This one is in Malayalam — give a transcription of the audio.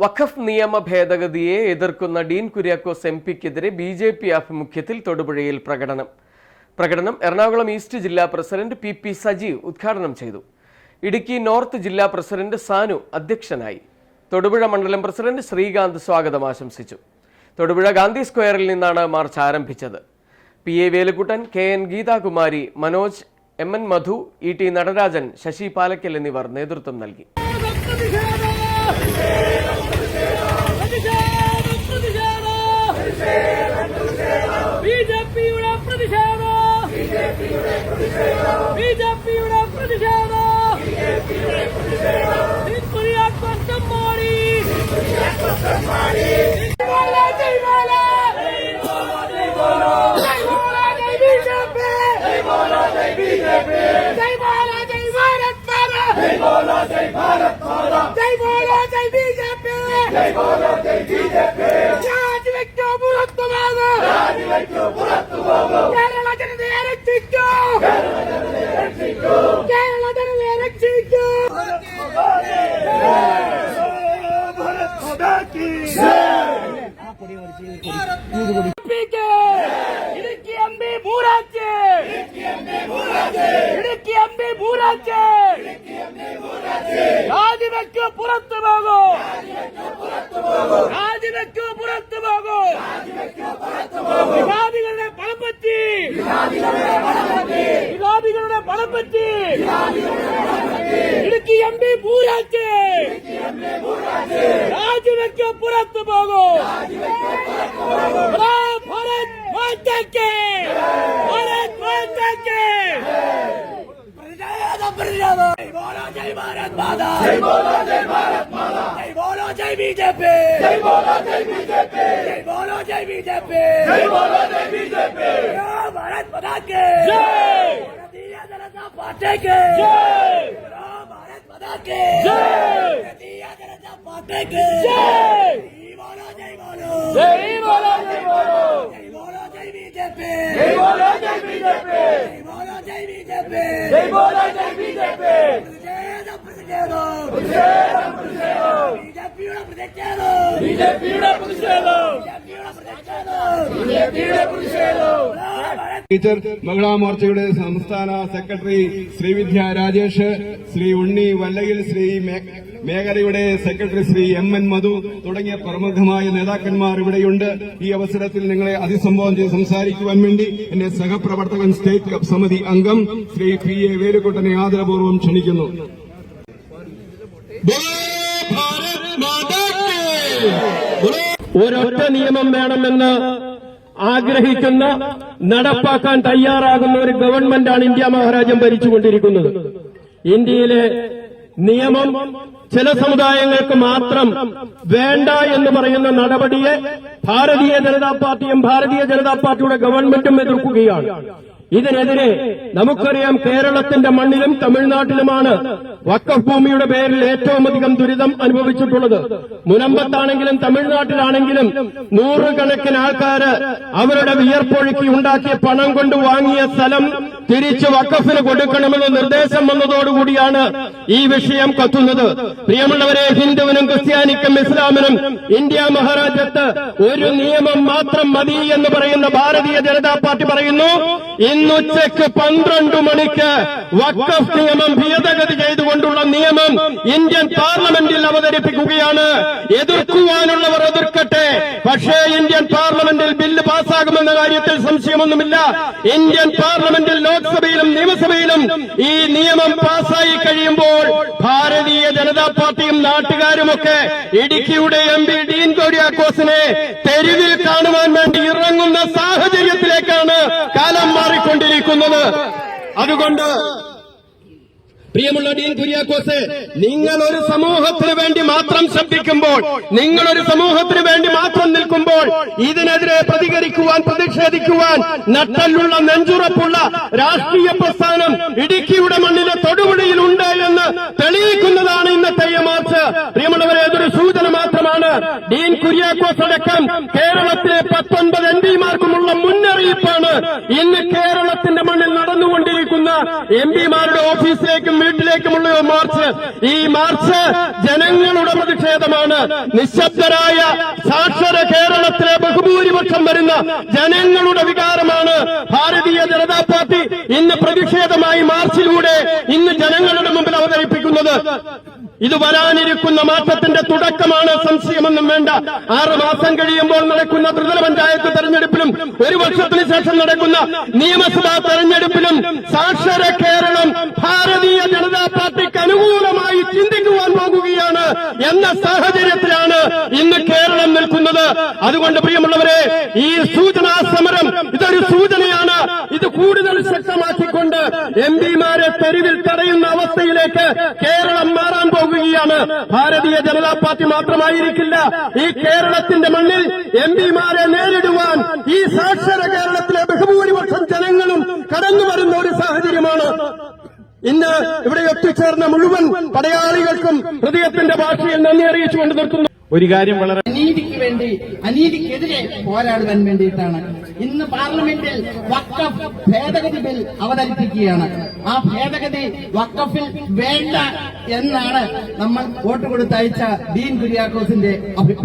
വഖഫ് നിയമ ഭേദഗതിയെ എതിർക്കുന്ന ഡീൻ കുര്യാക്കോസ് എം പിക്കെതിരെ ബി ജെ പി ആഭിമുഖ്യത്തിൽ തൊടുപുഴയിൽ പ്രകടനം. പ്രകടനം എറണാകുളം ഈസ്റ്റ് ജില്ലാ പ്രസിഡന്റ് പി പി സജീവ് ഉദ്ഘാടനം ചെയ്തു. ഇടുക്കി നോർത്ത് ജില്ലാ പ്രസിഡന്റ് സാനു അധ്യക്ഷനായി. തൊടുപുഴ മണ്ഡലം പ്രസിഡന്റ് ശ്രീകാന്ത് സ്വാഗതം ആശംസിച്ചു. തൊടുപുഴ ഗാന്ധി സ്ക്വയറിൽ നിന്നാണ് മാർച്ച് ആരംഭിച്ചത്. P A Velukuttan K N Geethakumari Manoj M N Madhu E T Natarajan Sasi Palakkal എന്നിവർ നേതൃത്വം നൽകി. പ്രതിഷേധം ബിജെപിയുടെ പ്രതിഷേധം കുര്യാക്കോസ് തെമ്മാടി ജയ്വാല, രക്ഷിക്കൂ കേരള ജനതയെ രക്ഷിക്കൂ ഇടുക്കി എം പി മൂരാജ് ഇടുക്കി എം പി മൂരാജ് രാജിവെക്കൂ പുറത്തു പോകൂ രാജിവെക്കൂ പുറത്തു പോകൂ ഇടുക്കി എം പി പൂരാച്ച് രാജിവെക്ക് പുറത്തു പോകൂ ഭാരത് മാറ്റയ്ക്ക് ഭാരത് മാറ്റയ്ക്ക് പ്രതിഷേധം പ്രതിഷേധം ജയ് ബോലോ ജയ് ഭാരത് മാതാ ജയ് ബോലോ ജയ് ഭാരത് മാതാ ജയ് ബോലോ ജയ് ബിജെപി ജയ് ബോലോ ജയ് ബിജെപി ജയ് ബോലോ ജയ് ബിജെപി ജയ് ബോലോ ജയ് ബിജെപി ഭാരത് മാതാ की जय भारतीय जनता पार्टी की जय भारत माता की जय भारतीय जनता पार्टी की जय जय बोलो जय बोलो जय बोलो जय बोलो जय बोलो जय बीजेपी जय बोलो जय बीजेपी जय बोलो जय बीजेपी जय बोलो जय बीजेपी പ്രതിഷേധം പ്രതിഷേധം പ്രതിഷേധം പ്രതിഷേധം ബിജെപിയുടെ പ്രതിഷേധം ബിജെപിയുടെ പ്രതിഷേധം ബിജെപിയുടെ പ്രതിഷേധം ബിജെപിയുടെ പ്രതിഷേധം ടീച്ചർ മഹിളാ മോർച്ചയുടെ സംസ്ഥാന സെക്രട്ടറി ശ്രീവിദ്യ രാജേഷ് ശ്രീ ഉണ്ണി വല്ലയിൽ ശ്രീ മേഖലയുടെ secretary Shri M N Madhu തുടങ്ങിയ പ്രമുഖമായ നേതാക്കന്മാർ ഇവിടെയുണ്ട്. ഈ അവസരത്തിൽ നിങ്ങളെ അതിസംബോധന ചെയ്ത് സംസാരിക്കുവാൻ വേണ്ടി എന്റെ സഹപ്രവർത്തകൻ സ്റ്റേറ്റ് കപ്പ് സമിതി അംഗം ശ്രീ പി എ വേലുക്കുട്ടനെ ആദരപൂർവം ക്ഷണിക്കുന്നു. ഒരൊറ്റ നിയമം വേണമെന്ന് ആഗ്രഹിക്കുന്ന നടപ്പാക്കാൻ തയ്യാറാകുന്ന ഒരു ഗവൺമെന്റാണ് ഇന്ത്യ മഹാരാജ്യം ഭരിച്ചുകൊണ്ടിരിക്കുന്നത്. ഇന്ത്യയിലെ നിയമം ചില സമുദായങ്ങൾക്ക് മാത്രം വേണ്ട എന്ന് പറയുന്ന നടപടിയെ ഭാരതീയ ജനതാ പാർട്ടിയും ഭാരതീയ ജനതാ പാർട്ടിയുടെ ഗവൺമെന്റും എതിർക്കുകയാണ്. ഇതിനെതിരെ നമുക്കറിയാം കേരളത്തിന്റെ മണ്ണിലും തമിഴ്നാട്ടിലുമാണ് വക്കഫ് ഭൂമിയുടെ പേരിൽ ഏറ്റവും അധികം ദുരിതം അനുഭവിച്ചിട്ടുള്ളത്. മുനമ്പത്താണെങ്കിലും തമിഴ്നാട്ടിലാണെങ്കിലും നൂറുകണക്കിന് ആൾക്കാര് അവരുടെ വിയർപ്പൊഴുക്കി ഉണ്ടാക്കിയ പണം കൊണ്ട് വാങ്ങിയ സ്ഥലം തിരിച്ച് വക്കഫിന് കൊടുക്കണമെന്ന് നിർദ്ദേശം വന്നതോടുകൂടിയാണ് ഈ വിഷയം കത്തുന്നത്. പ്രിയമുള്ളവരെ ഹിന്ദുവിനും ക്രിസ്ത്യാനിക്കും ഇസ്ലാമിനും ഇന്ത്യ മഹാരാജ്യത്ത് ഒരു നിയമം മാത്രം മതി എന്ന് പറയുന്ന ഭാരതീയ ജനതാ പാർട്ടി പറയുന്നു ഇന്നുച്ചയ്ക്ക് പന്ത്രണ്ട് മണിക്ക് വക്കഫ് നിയമം ഭേദഗതി ചെയ്തുകൊണ്ടുള്ള നിയമം ഇന്ത്യൻ പാർലമെന്റിൽ അവതരിപ്പിക്കുകയാണ്. എതിർക്കുവാനുള്ളവർ എതിർക്കട്ടെ. പക്ഷേ ഇന്ത്യൻ പാർലമെന്റിൽ ബില്ല് പാസ്സാകുമെന്ന കാര്യത്തിൽ സംശയമൊന്നുമില്ല. ഇന്ത്യൻ പാർലമെന്റിൽ ലോക്സഭയിലും നിയമസഭയിലും ഈ നിയമം പാസ്സായി കഴിയുമ്പോൾ ഭാരതീയ ജനതാ പാർട്ടിയും നാട്ടുകാരുമൊക്കെ ഇടുക്കിയുടെ എം പി ഡീൻ കോരിയാക്കോസിനെ തെരുവിൽ കാണുവാൻ കാലം മാറിക്കൊണ്ടിരിക്കുന്നത് അതുകൊണ്ട് പ്രിയമുള്ള ഡീൻ കുര്യാക്കോസ് നിങ്ങൾ ഒരു സമൂഹത്തിന് വേണ്ടി മാത്രം ശബ്ദിക്കുമ്പോൾ നിങ്ങൾ ഒരു സമൂഹത്തിന് വേണ്ടി മാത്രം നിൽക്കുമ്പോൾ ഇതിനെതിരെ പ്രതികരിക്കുവാൻ പ്രതിഷേധിക്കുവാൻ നട്ടല്ലുള്ള നെഞ്ചുറപ്പുള്ള രാഷ്ട്രീയ പ്രസ്ഥാനം ഇടുക്കിയുടെ മണ്ണിലെ തൊടുപുഴയിൽ ഉണ്ട് എന്ന് തെളിയിക്കുന്നതാണ് ഇന്നത്തെ മാർച്ച്. പ്രിയമുള്ളവരെ ഇതൊരു സൂചന മാത്രമാണ്. ഡീൻ കുര്യാക്കോസ് അടക്കം കേരളത്തിലെ മുന്നറിയിപ്പാണ് ഇന്ന് കേരളത്തിന്റെ മണ്ണിൽ നടന്നുകൊണ്ടിരിക്കുന്ന എം പിമാരുടെ ഓഫീസിലേക്കും വീട്ടിലേക്കുമുള്ള മാർച്ച്. ഈ മാർച്ച് ജനങ്ങളുടെ പ്രതിഷേധമാണ്. നിശബ്ദരായ സാക്ഷര കേരളത്തിലെ ബഹുഭൂരിപക്ഷം വരുന്ന ജനങ്ങളുടെ വികാരമാണ് ഭാരതീയ ജനതാ പാർട്ടി ഇന്ന് പ്രതിഷേധമായി മാർച്ചിലൂടെ ഇന്ന് ജനങ്ങളുടെ മുമ്പിൽ അവതരിപ്പിക്കുന്നത്. ഇത് വരാനിരിക്കുന്ന മാറ്റത്തിന്റെ തുടക്കമാണ് സംശയമൊന്നും വേണ്ട. ആറ് മാസം കഴിയുമ്പോൾ നടക്കുന്ന ത്രിതല പഞ്ചായത്ത് തെരഞ്ഞെടുപ്പിലും ഒരു വർഷത്തിന് ശേഷം നടക്കുന്ന നിയമസഭാ തെരഞ്ഞെടുപ്പിലും സാക്ഷര കേരളം ഭാരതീയ ജനതാ പാർട്ടിക്ക് അനുകൂലമായി ചിന്തിക്കുവാൻ പോകുകയാണ് എന്ന സാഹചര്യത്തിലാണ് ഇന്ന് കേരളം നിൽക്കുന്നത്. അതുകൊണ്ട് പ്രിയമുള്ളവരെ ഈ സൂചനാ സമരം ഇതൊരു സൂചനയാണ്. ഇത് കൂടുതൽ ശക്തമാക്കിക്കൊണ്ട് എം പിമാരെ തെരുവിൽ തടയുന്ന അവസ്ഥയിലേക്ക് കേരളം ഭാരതീയ ജനതാ പാർട്ടി മാത്രമായിരിക്കില്ല. ഈ കേരളത്തിന്റെ മണ്ണിൽ എം പിമാരെ നേരിടുവാൻ ഈ സാക്ഷര കേരളത്തിലെ ബഹുഭൂരിപക്ഷം ജനങ്ങളും കടന്നു വരുന്ന ഒരു സാഹചര്യമാണ്. ഇന്ന് ഇവിടെ ഒത്തുചേർന്ന മുഴുവൻ പടയാളികൾക്കും ഹൃദയത്തിന്റെ ഭാഷയിൽ നന്ദി അറിയിച്ചുകൊണ്ട് നിർത്തുന്നു. ഒരു കാര്യം വളരെ അനീതിക്ക് വേണ്ടി അനീതിക്കെതിരെ പോരാടുവാൻ വേണ്ടിയിട്ടാണ്. ഇന്ന് പാർലമെന്റിൽ വക്കഫ് ഭേദഗതി ബിൽ അവതരിപ്പിക്കുകയാണ്. ആ ഭേദഗതി വക്കഫിൽ വേണ്ട എന്നാണ് നമ്മൾ വോട്ട് കൊടുത്തയച്ച ഡീൻ കുര്യാക്കോസിന്റെ അഭിപ്രായം.